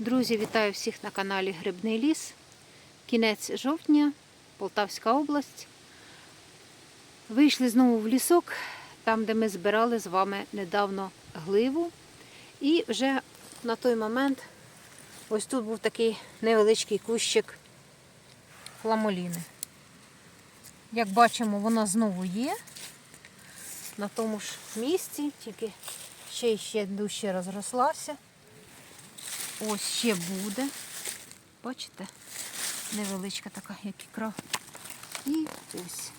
Друзі, вітаю всіх на каналі Грибний ліс. Кінець жовтня, Полтавська область. Вийшли знову в лісок, там, де ми збирали з вами недавно гливу. І вже на той момент ось тут був такий невеличкий кущик фламоліни. Як бачимо, вона знову є на тому ж місці, тільки ще й ще дужче розрослася. Ось ще буде. Бачите? Невеличка така, як ікра. І ось.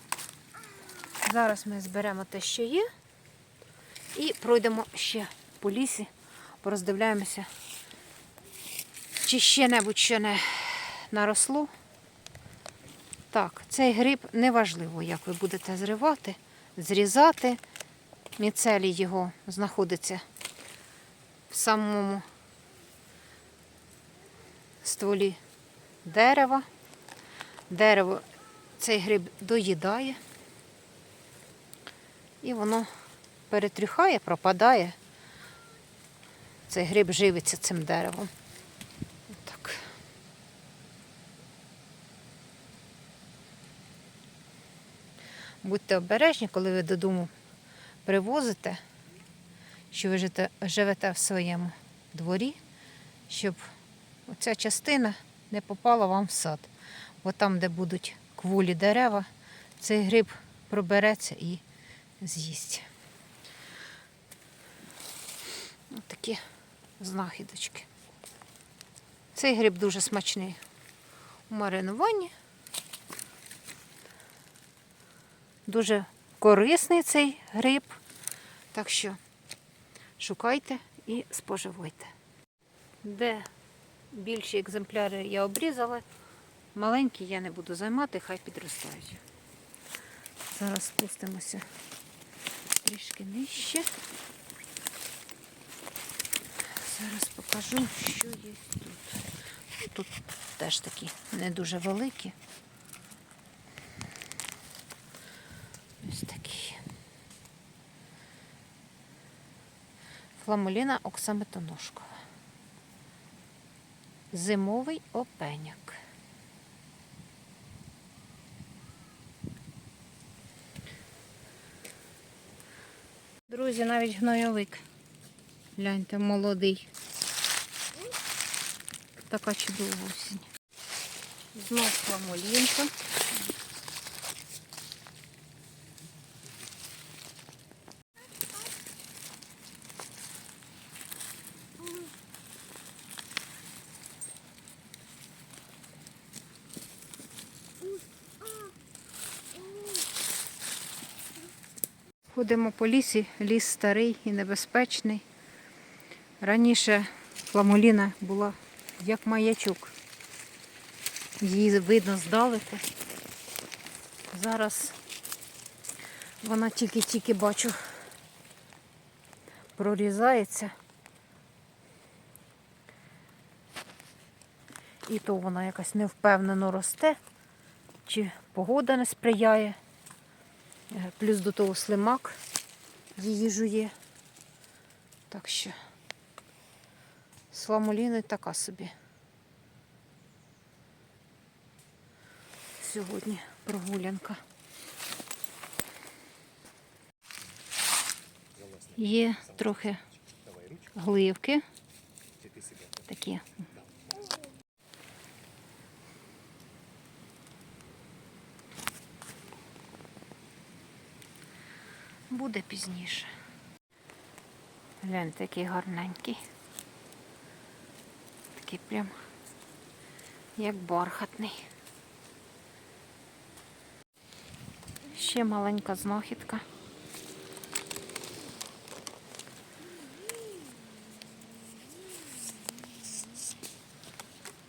Зараз ми зберемо те, що є. І пройдемо ще по лісі, пороздивляємося, чи ще небудь що не наросло. Так, цей гриб неважливо, як ви будете зривати, зрізати. Міцелій його знаходиться в самому стволі дерева. Дерево цей гриб доїдає. І воно перетрюхає, пропадає. Цей гриб живиться цим деревом. Так. Будьте обережні, коли ви додому привозите, що ви живете в своєму дворі, щоб оця частина не попала вам в сад. Бо там, де будуть кволі дерева, цей гриб пробереться і з'їсть. Ось такі знахідочки. Цей гриб дуже смачний у маринуванні. Дуже корисний цей гриб. Так що шукайте і споживайте. Де більші екземпляри я обрізала, маленькі я не буду займати, хай підростають. Зараз спустимося трішки нижче. Зараз покажу, що є тут. Тут теж такі не дуже великі. Ось такі. Фламуліна оксаметоножкова. Зимовий опеняк. Друзі, навіть гнойовик. Гляньте, молодий. Така чудова осінь. Знов фламулінка. Ходимо по лісі, ліс старий і небезпечний. Раніше фламуліна була як маячок. Її видно здалеку. Зараз вона тільки-тільки бачу прорізається. І то вона якась невпевнено росте, чи погода не сприяє. Е, Плюс до того слимак її жує. Так що сламоліни така собі. Сьогодні прогулянка. Є трохи гливки. Такі. Буде пізніше. Гляньте, який гарненький. Такий прям як бархатний. Ще маленька знахідка.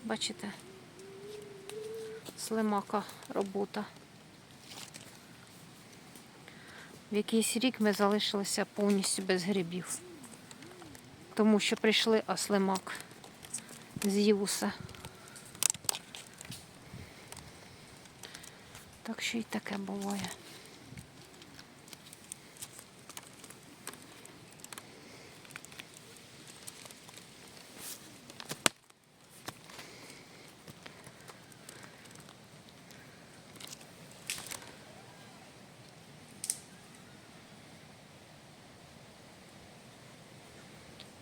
Бачите? Слимака робота. В якийсь рік ми залишилися повністю без грибів. Тому що прийшли, ослимак з Юса. Так що і таке буває.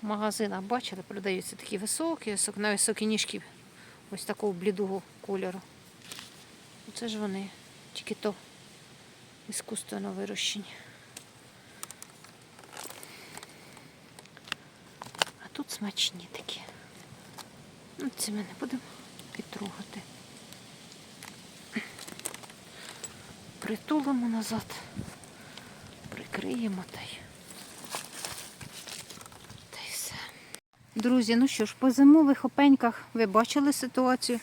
В магазинах бачили, продаються такі високі, на високі ніжки ось такого блідого кольору. Оце ж вони, тільки то іскусственно вирощені. А тут смачні такі. Ну, ці ми не будемо підтрогати. Притулимо назад, прикриємо та й. Та й все. Друзі, ну що ж, по зимових опеньках ви бачили ситуацію.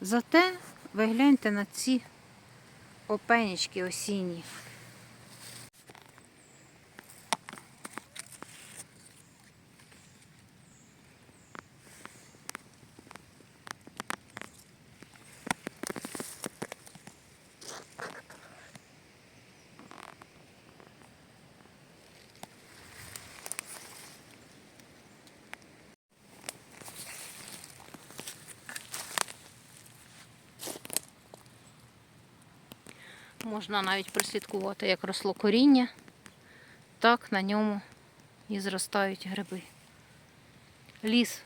Зате ви гляньте на ці опенечки осінні. Можна навіть прослідкувати, як росло коріння, так на ньому і зростають гриби. Ліс,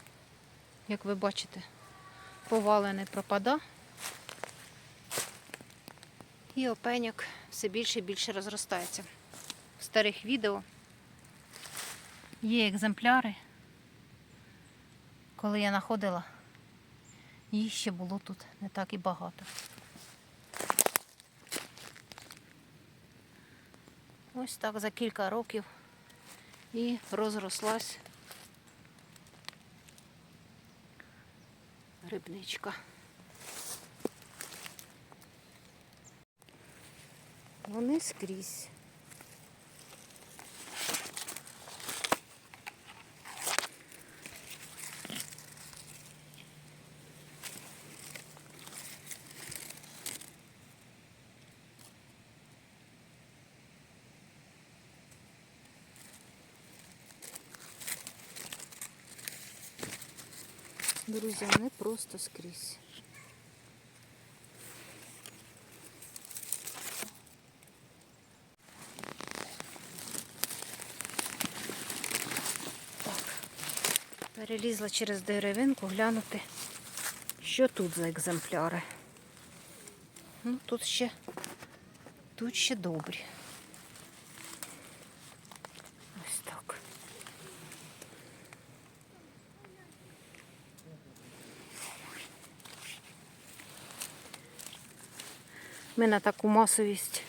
як ви бачите, повалений пропада. І опеньок все більше і більше розростається. В старих відео є екземпляри, коли я знаходила, їх ще було тут не так і багато. Ось так за кілька років і розрослась грибничка. Вони скрізь. Друзі, вони просто скрізь. Так. Перелізла через деревинку глянути, що тут за екземпляри. Ну, тут ще, тут ще добрі. Ось так. Ми на таку масовість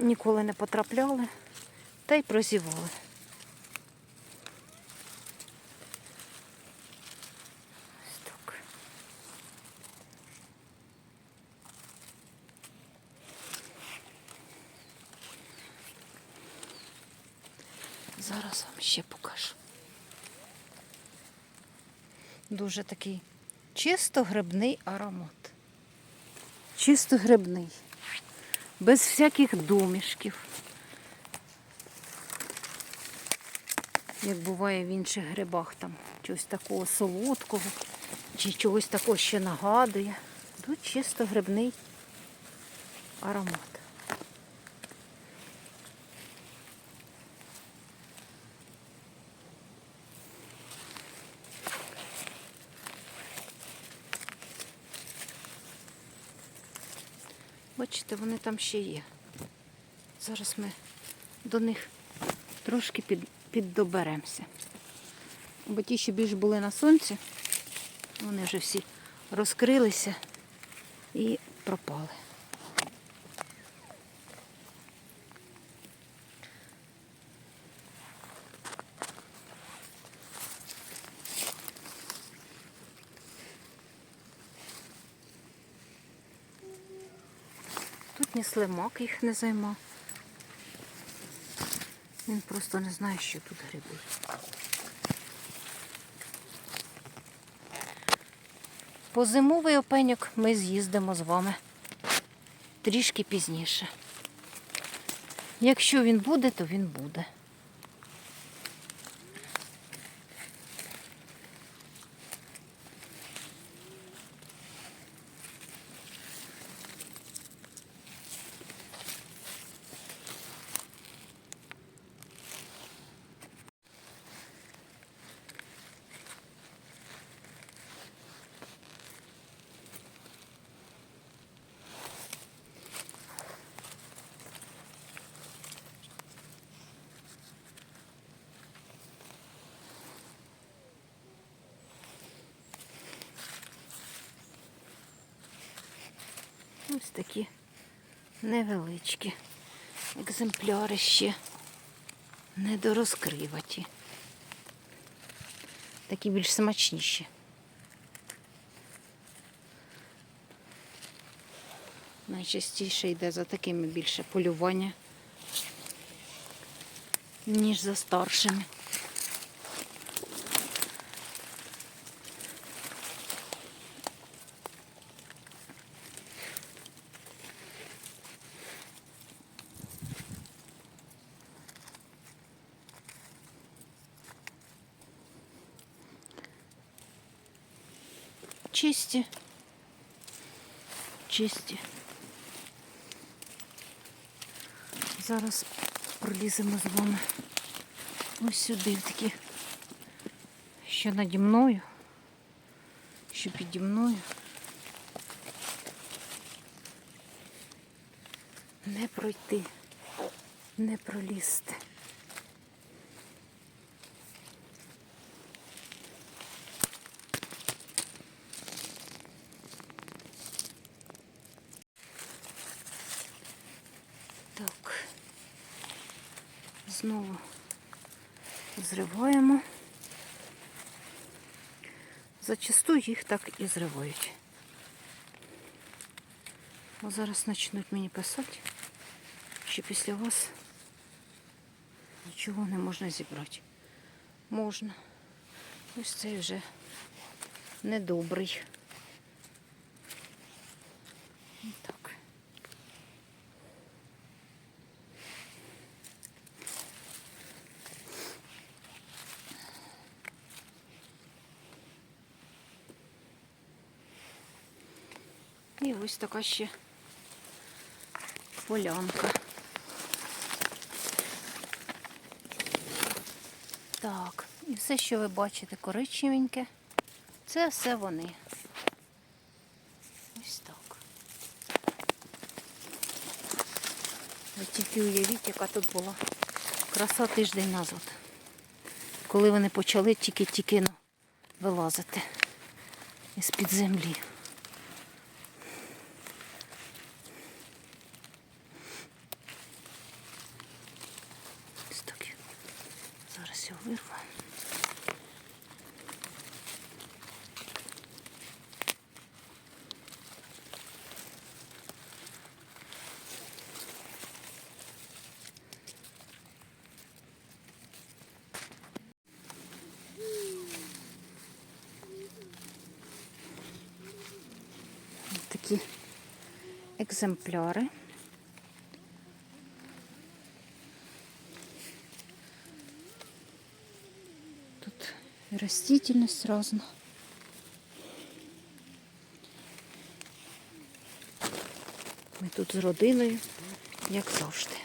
ніколи не потрапляли та й прозівали. Зараз вам ще покажу. Дуже такий чисто грибний аромат. Чисто грибний. Без всяких домішків. Як буває в інших грибах, там чогось такого солодкого, чи чогось такого ще нагадує. Тут чисто грибний аромат. Бачите, вони там ще є. Зараз ми до них трошки під, піддоберемося. Бо ті, що більш були на сонці, вони вже всі розкрилися і пропали. Тут слимак їх не займав. Він просто не знає, що тут гриби. По зимовий опеньок ми з'їздимо з вами трішки пізніше. Якщо він буде, то він буде. Ось такі невеличкі екземпляри ще недорозкриваті. Такі більш смачніші. Найчастіше йде за такими більше полювання, ніж за старшими. Чисті. Чисті. Зараз проліземо з вами ось сюди, в такі, що наді мною, що піді мною. Не пройти, не пролізти. Так. Знову зриваємо. Зачасту їх так і зривають. О, зараз почнуть мені писати, що після вас нічого не можна зібрати. Можна. Ось цей вже недобрий. Так. І ось така ще полянка. Так, і все, що ви бачите коричневеньке, це все вони. Ось так. Ви тільки уявіть, яка тут була краса тиждень назад. Коли вони почали тільки-тільки вилазити із-під землі. Ось так. я Зараз я вирву. Ось Такі екземпляри. Тут растительность разна. Ми тут з родиною, як завжди.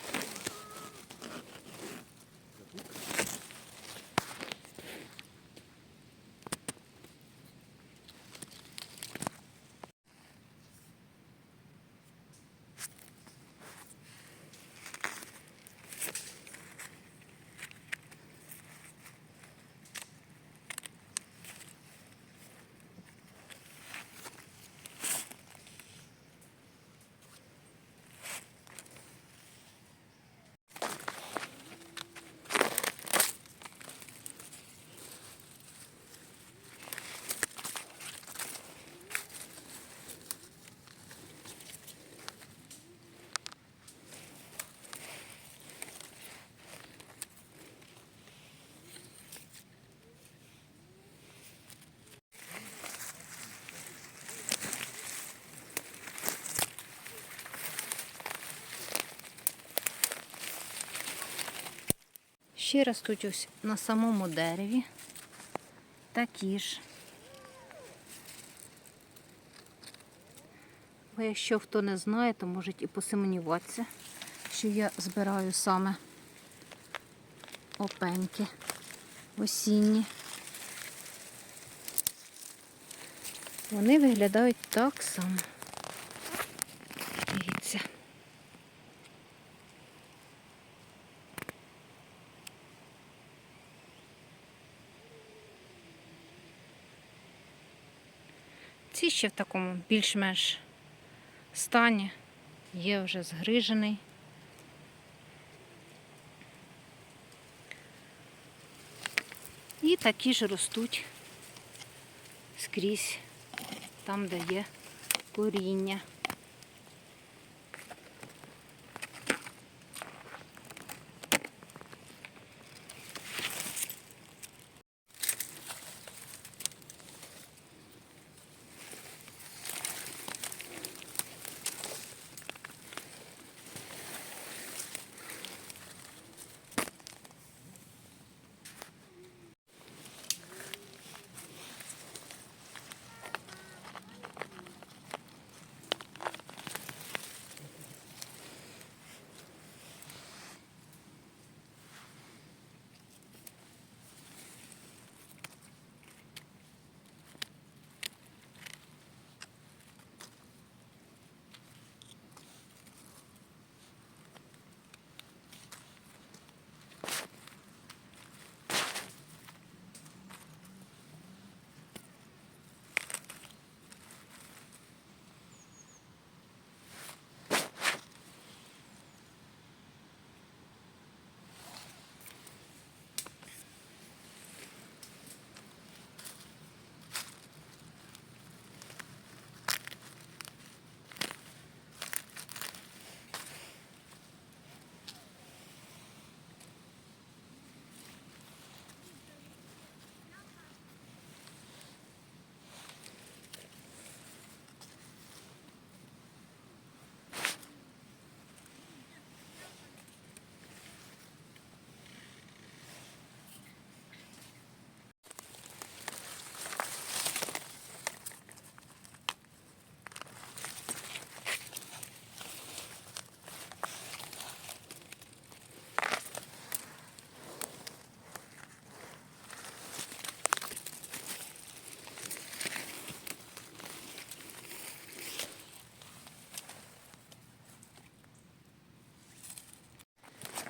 Ще ростуть ось на самому дереві. Такі ж. Бо якщо хто не знає, то можуть і посумніватися, що я збираю саме опеньки осінні. Вони виглядають так само. Дивіться. Ці ще в такому більш-менш стані, є вже згрижений. І такі ж ростуть скрізь, там, де є коріння.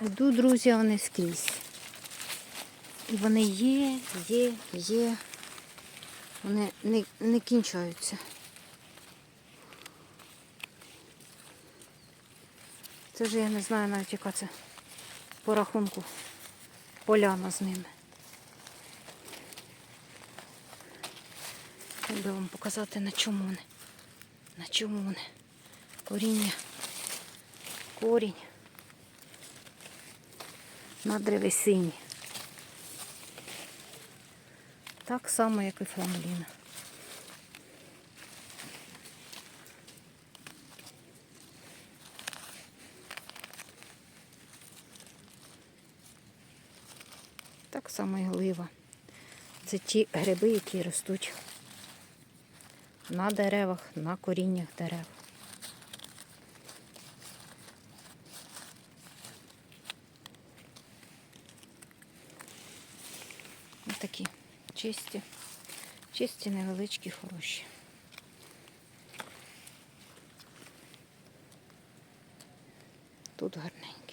Йду, друзі, вони скрізь. І вони є, є, є. Вони не, не кінчаються. Це ж я не знаю навіть, яка це по рахунку поляна з ними. Як вам показати, на чому вони. На чому вони. Коріння. Корінь на древесині. Так само, як і фламеліна. Так само і глива. Це ті гриби, які ростуть на деревах, на коріннях дерев. Ось такі чисті, чисті, невеличкі, хороші. Тут гарненькі.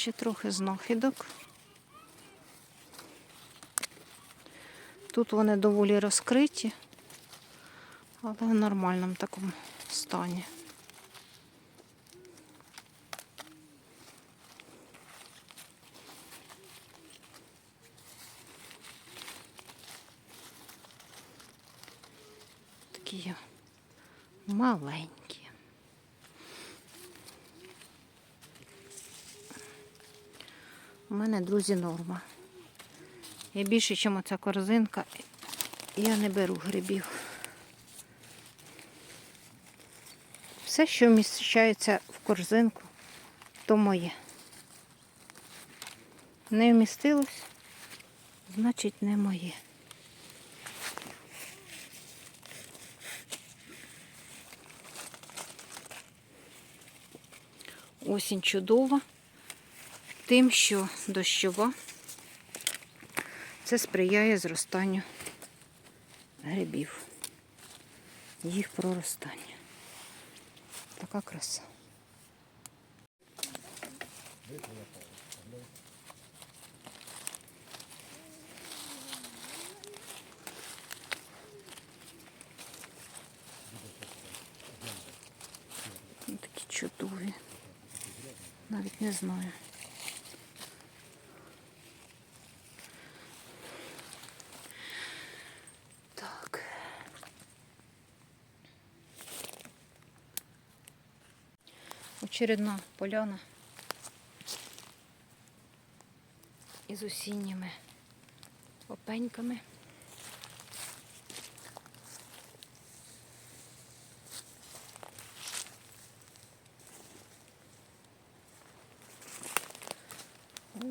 Ще трохи знахідок. Тут вони доволі розкриті, але в нормальному такому стані. Такі маленькі. У мене, друзі, норма. Я більше, ніж оця корзинка, я не беру грибів. Все, що вміщається в корзинку, то моє. Не вмістилось, значить не моє. Осінь чудова. Тим, що дощова це сприяє зростанню грибів, їх проростання. Така краса. Такі чудові. Навіть не знаю. Так. Очередна поляна із осінніми опеньками.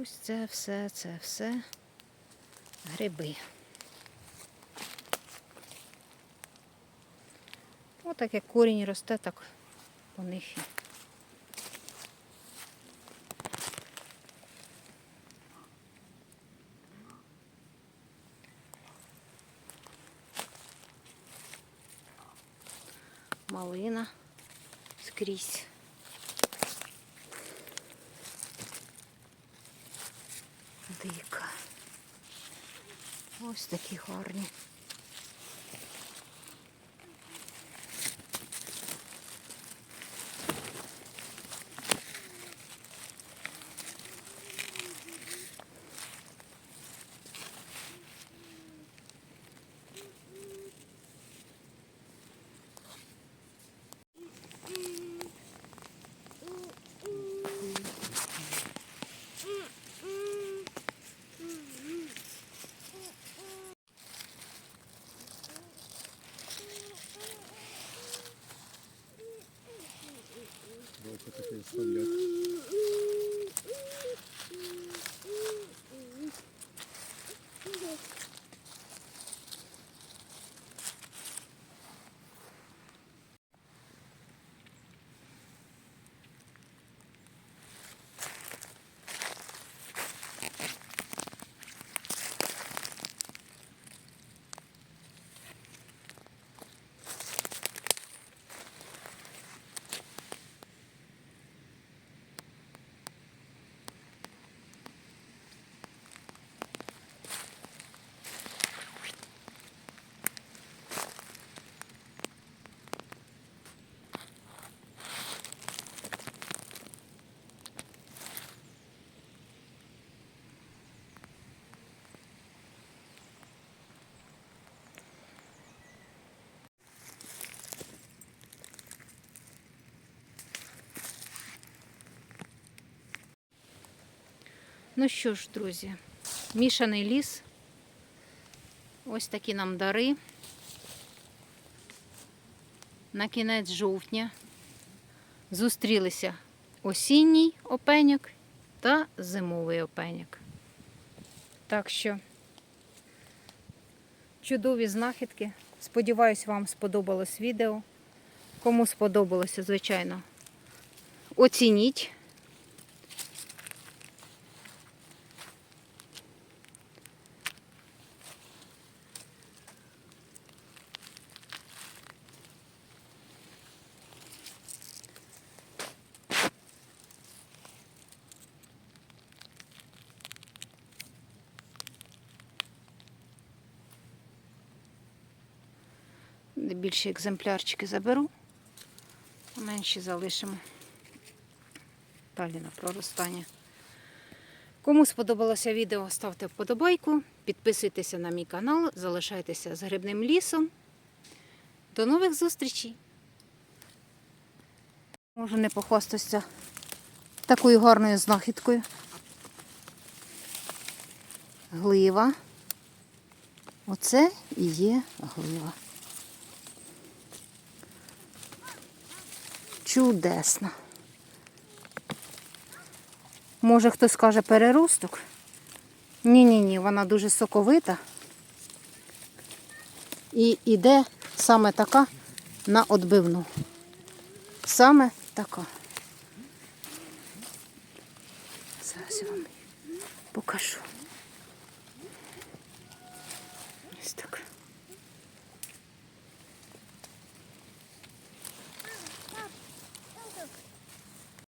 Ось це все, це все гриби. Отак як корінь росте, так по них Малина скрізь. Дика. Ось такі гарні. Ну що ж, друзі, мішаний ліс. Ось такі нам дари. На кінець жовтня зустрілися осінній опеняк та зимовий опеняк. Так що чудові знахідки. Сподіваюсь, вам сподобалось відео. Кому сподобалося, звичайно, оцініть. Де Більші екземплярчики заберу, а менші залишимо далі на проростання. Кому сподобалося відео, ставте вподобайку, підписуйтеся на мій канал, залишайтеся з грибним лісом. До нових зустрічей! Можу не похвастатися такою гарною знахідкою. Глива. Оце і є глива. Чудесно. Може хтось скаже переросток? Ні-ні-ні, вона дуже соковита. І йде саме така на отбивну. Саме така. Зараз я вам покажу.